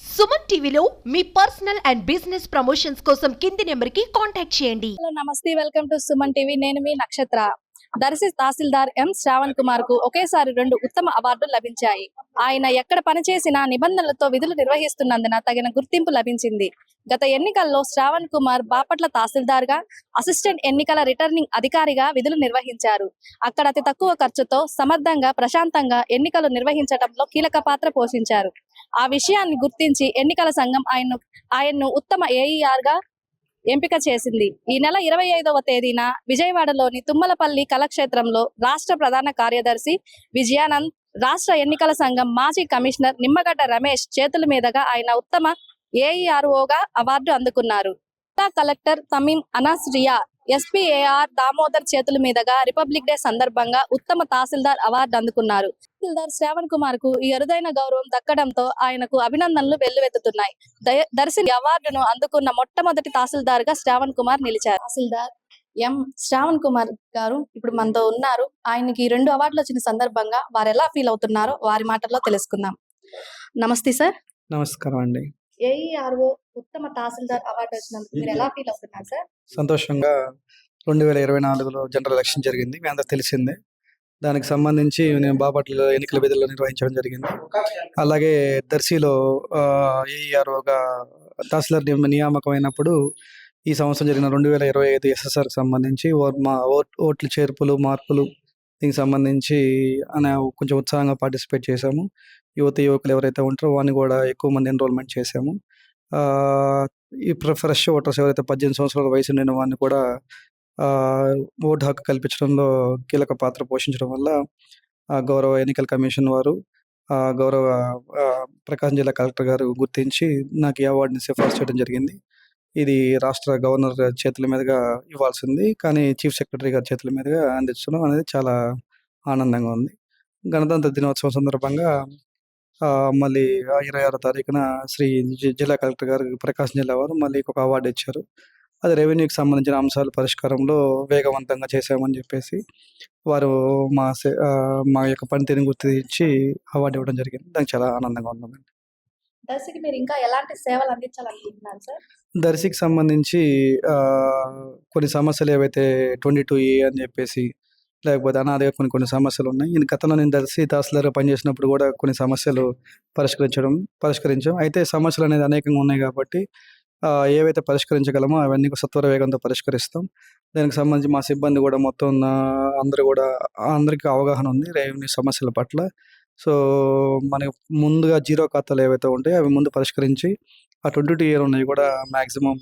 సుమన్ టీవీలో మీ personal and business promotions కోసం కింది నెంబర్కి కాంటాక్ట్ చేయండి. హలో నమస్తే వెల్కమ్ టు సుమన్ టీవీ. నేను మీ నక్షత్ర. దర్శి తహసీల్దార్ ఎం శ్రావణ్ కుమార్కు ఒకేసారి రెండు ఉత్తమ అవార్డులు లభించాయి. ఆయన ఎక్కడ పనిచేసినా నిబంధనలతో విధులు నిర్వహిస్తున్నందున తగిన గుర్తింపు లభించింది. గత ఎన్నికల్లో శ్రావణ్ కుమార్ బాపట్ల తహసీల్దార్గా అసిస్టెంట్ ఎన్నికల రిటర్నింగ్ అధికారిగా విధులు నిర్వహించారు. అక్కడ అతి తక్కువ ఖర్చుతో సమర్థంగా ప్రశాంతంగా ఎన్నికలు నిర్వహించడంలో కీలక పాత్ర పోషించారు. ఆ విషయాన్ని గుర్తించి ఎన్నికల సంఘం ఆయన్ను ఆయన్ను ఉత్తమ ఏఈఆర్గా ఎంపిక చేసింది. ఈ నెల ఇరవై ఐదవ తేదీన విజయవాడలోని తుమ్మలపల్లి కళక్షేత్రంలో రాష్ట్ర ప్రధాన కార్యదర్శి విజయానంద్ రాష్ట్ర ఎన్నికల సంఘం మాజీ కమిషనర్ నిమ్మగడ్డ రమేష్ చేతుల మీదుగా ఆయన ఉత్తమ ఏఈఆర్ఓగా అవార్డు అందుకున్నారు. Collector Tameem Ansariya SP A R Damodar చేతుల మీదుగా రిపబ్లిక్ డే సందర్భంగా ఉత్తమ తహసీల్దార్ అవార్డు అందుకున్నారు. తహసీల్దార్ శ్రావణ్ కుమార్కు ఈ అరుదైన గౌరవం దక్కడంతో ఆయనకు అభినందనలు వెల్లువెత్తుతున్నాయి. దయ- దర్శి అవార్డును అందుకున్న మొట్టమొదటి తహసీల్దార్గా శ్రావణ్ కుమార్ నిలిచారు. తహసీల్దార్ ఎం శ్రావణ్ కుమార్ గారు ఇప్పుడు మనతో ఉన్నారు. ఆయనకి రెండు అవార్డులు వచ్చిన సందర్భంగా వారు ఎలా ఫీల్ అవుతున్నారో వారి మాటల్లో తెలుసుకుందాం. నమస్తే సార్. నమస్కారం అండి. ఏఈఆర్ఓ ఉత్తమ తహసీల్దార్ అవార్డు వచ్చినందుకు మీరు ఎలా ఫీల్ అవుతున్నారు సార్? సంతోషంగా రెండు వేల ఇరవై నాలుగులో జనరల్ ఎలక్షన్ జరిగింది మీ అందరు తెలిసిందే. దానికి సంబంధించి నేను బాపట్ల ఎన్నికల విధుల్లో నిర్వహించడం జరిగింది. అలాగే దర్శిలో ఏఈఆర్ఓగా తహసీల్దార్ నియామకం నియామకమైనప్పుడు ఈ సంవత్సరం జరిగిన రెండు వేల ఇరవై ఐదు ఎస్ఎస్ఆర్కి సంబంధించి మా ఓట్ ఓట్లు చేర్పులు మార్పులు దీనికి సంబంధించి అనే కొంచెం ఉత్సాహంగా పార్టిసిపేట్ చేశాము. యువత యువకులు ఎవరైతే ఉంటారో వారిని కూడా ఎక్కువ మంది ఎన్రోల్మెంట్ చేశాము. ఈ ప్ర- ఫ్రెష్ ఓటర్స్ ఎవరైతే పద్దెనిమిది సంవత్సరాల వయసు ఉండిన వారిని కూడా ఓటు హక్కు కల్పించడంలో కీలక పాత్ర పోషించడం వల్ల ఆ, గౌరవ ఎన్నికల కమిషన్ వారు గౌరవ ప్రకాశం జిల్లా కలెక్టర్ గారు గుర్తించి నాకు ఈ అవార్డుని సిఫార్సు చేయడం జరిగింది. ఇది రాష్ట్ర గవర్నర్ చేతుల మీదుగా ఇవ్వాల్సింది. కానీ చీఫ్ సెక్రటరీ గారి చేతుల మీదుగా అందించడం అనేది చాలా ఆనందంగా ఉంది. గణతంత్ర దినోత్సవం సందర్భంగా మళ్ళీ ఇరవై ఆరో తారీఖున శ్రీ జిల్లా కలెక్టర్ గారు ప్రకాశం జిల్లా వారు మళ్ళీ ఒక అవార్డు ఇచ్చారు. అది రెవెన్యూకి సంబంధించిన అంశాల పరిష్కారంలో వేగవంతంగా చేశామని చెప్పేసి వారు మా సే- మా యొక్క పనితీరుని గుర్తించి అవార్డు ఇవ్వడం జరిగింది. దానికి చాలా ఆనందంగా ఉందండి. దర్శకి మీరు ఇంకా ఎలాంటి సేవలు అందించాలనుకుంటున్నారు సార్? దర్శికి సంబంధించి ఆ, కొన్ని సమస్యలు ఏవైతే ట్వంటీ టూ ఏ అని చెప్పేసి లేకపోతే అనాథగా కొన్ని కొన్ని సమస్యలు ఉన్నాయి. నేను గతంలో నేను దర్శి తహసీల్దార్గా పనిచేసినప్పుడు కూడా కొన్ని సమస్యలు పరిష్కరించడం పరిష్కరించాం. అయితే సమస్యలు అనేది అనేకంగా ఉన్నాయి కాబట్టి ఆ, ఏవైతే పరిష్కరించగలమో అవన్నీ సత్వర వేగంతో పరిష్కరిస్తాం. దానికి సంబంధించి మా సిబ్బంది కూడా మొత్తం అందరూ కూడా అందరికీ అవగాహన ఉంది రెవెన్యూ సమస్యల పట్ల. సో మనకి ముందుగా జీరో ఖాతాలు ఏవైతే ఉంటాయో అవి ముందు పరిష్కరించి ఆ ట్వంటీ టూ ఇయర్ ఉన్నాయి కూడా మ్యాక్సిమం